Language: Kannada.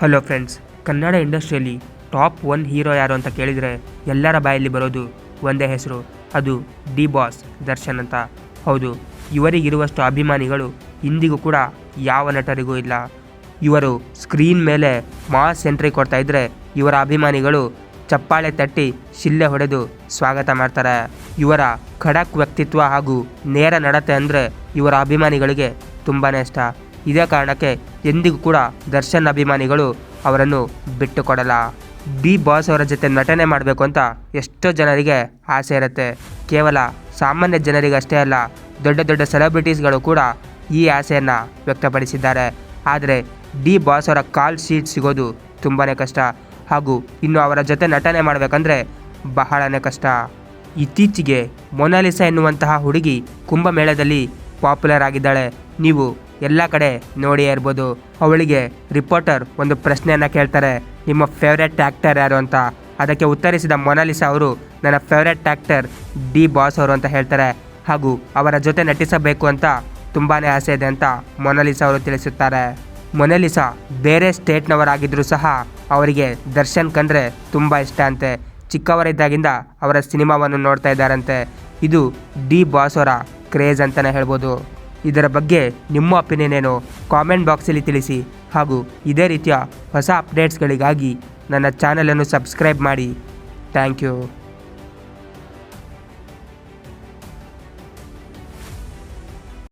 ಹಲೋ ಫ್ರೆಂಡ್ಸ್, ಕನ್ನಡ ಇಂಡಸ್ಟ್ರಿಯಲ್ಲಿ ಟಾಪ್ ಒನ್ ಹೀರೋ ಯಾರು ಅಂತ ಕೇಳಿದರೆ ಎಲ್ಲರ ಬಾಯಲ್ಲಿ ಬರೋದು ಒಂದೇ ಹೆಸರು, ಅದು ಡಿ ಬಾಸ್ ದರ್ಶನ್ ಅಂತ. ಹೌದು, ಇವರಿಗಿರುವಷ್ಟು ಅಭಿಮಾನಿಗಳು ಇಂದಿಗೂ ಕೂಡ ಯಾವ ನಟರಿಗೂ ಇಲ್ಲ. ಇವರು ಸ್ಕ್ರೀನ್ ಮೇಲೆ ಮಾಸ್ ಎಂಟ್ರಿ ಕೊಡ್ತಾ ಇದ್ದರೆ ಇವರ ಅಭಿಮಾನಿಗಳು ಚಪ್ಪಾಳೆ ತಟ್ಟಿ ಶಿಲ್ಲೆ ಹೊಡೆದು ಸ್ವಾಗತ ಮಾಡ್ತಾರೆ. ಇವರ ಖಡಕ್ ವ್ಯಕ್ತಿತ್ವ ಹಾಗೂ ನೇರ ನಡತೆ ಅಂದರೆ ಇವರ ಅಭಿಮಾನಿಗಳಿಗೆ ತುಂಬಾ ಇಷ್ಟ. ಇದೇ ಕಾರಣಕ್ಕೆ ಎಂದಿಗೂ ಕೂಡ ದರ್ಶನ್ ಅಭಿಮಾನಿಗಳು ಅವರನ್ನು ಬಿಟ್ಟುಕೊಡಲ್ಲ. ಬಿ ಬಾಸ್ ಅವರ ಜೊತೆ ನಟನೆ ಮಾಡಬೇಕು ಅಂತ ಎಷ್ಟೋ ಜನರಿಗೆ ಆಸೆ ಇರುತ್ತೆ. ಕೇವಲ ಸಾಮಾನ್ಯ ಜನರಿಗಷ್ಟೇ ಅಲ್ಲ, ದೊಡ್ಡ ದೊಡ್ಡ ಸೆಲೆಬ್ರಿಟೀಸ್ಗಳು ಕೂಡ ಈ ಆಸೆಯನ್ನು ವ್ಯಕ್ತಪಡಿಸಿದ್ದಾರೆ. ಆದರೆ ಡಿ ಬಾಸ್ ಅವರ ಕಾಲ್ ಶೀಟ್ ಸಿಗೋದು ತುಂಬಾ ಕಷ್ಟ. ಹಾಗೂ ಇನ್ನು ಅವರ ಜೊತೆ ನಟನೆ ಮಾಡಬೇಕಂದ್ರೆ ಬಹಳನೇ ಕಷ್ಟ. ಇತ್ತೀಚೆಗೆ ಮೊನಾಲಿಸಾ ಎನ್ನುವಂತಹ ಹುಡುಗಿ ಕುಂಭಮೇಳದಲ್ಲಿ ಪಾಪ್ಯುಲರ್ ಆಗಿದ್ದಾಳೆ. ನೀವು ಎಲ್ಲ ಕಡೆ ನೋಡಿ ಇರ್ಬೋದು. ಅವಳಿಗೆ ರಿಪೋರ್ಟರ್ ಒಂದು ಪ್ರಶ್ನೆಯನ್ನು ಕೇಳ್ತಾರೆ, ನಿಮ್ಮ ಫೇವ್ರೆಟ್ ಆ್ಯಕ್ಟರ್ ಯಾರು ಅಂತ. ಅದಕ್ಕೆ ಉತ್ತರಿಸಿದ ಮೊನಾಲಿಸಾ ಅವರು, ನನ್ನ ಫೇವ್ರೆಟ್ ಆ್ಯಕ್ಟರ್ ಡಿ ಬಾಸ್ ಅವರು ಅಂತ ಹೇಳ್ತಾರೆ. ಹಾಗೂ ಅವರ ಜೊತೆ ನಟಿಸಬೇಕು ಅಂತ ತುಂಬಾ ಆಸೆ ಇದೆ ಅಂತ ಮೊನಾಲಿಸಾ ಅವರು ತಿಳಿಸುತ್ತಾರೆ. ಮೊನಾಲಿಸಾ ಬೇರೆ ಸ್ಟೇಟ್ನವರಾಗಿದ್ದರೂ ಸಹ ಅವರಿಗೆ ದರ್ಶನ್ ಕಂಡ್ರೆ ತುಂಬ ಇಷ್ಟ ಅಂತೆ. ಚಿಕ್ಕವರಿದ್ದಾಗಿಂದ ಅವರ ಸಿನಿಮಾವನ್ನು ನೋಡ್ತಾ ಇದ್ದಾರಂತೆ. ಇದು ಡಿ ಬಾಸ್ ಅವರ ಕ್ರೇಜ್ ಅಂತಲೇ ಹೇಳ್ಬೋದು. ಇದರ ಬಗ್ಗೆ ನಿಮ್ಮ ಒಪಿನಿಯನ್ ಏನು? ಕಾಮೆಂಟ್ ಬಾಕ್ಸಲ್ಲಿ ತಿಳಿಸಿ. ಹಾಗೂ ಇದೇ ರೀತಿಯ ಹೊಸ ಅಪ್ಡೇಟ್ಸ್ಗಳಿಗಾಗಿ ನನ್ನ ಚಾನಲನ್ನು ಸಬ್ಸ್ಕ್ರೈಬ್ ಮಾಡಿ. Thank you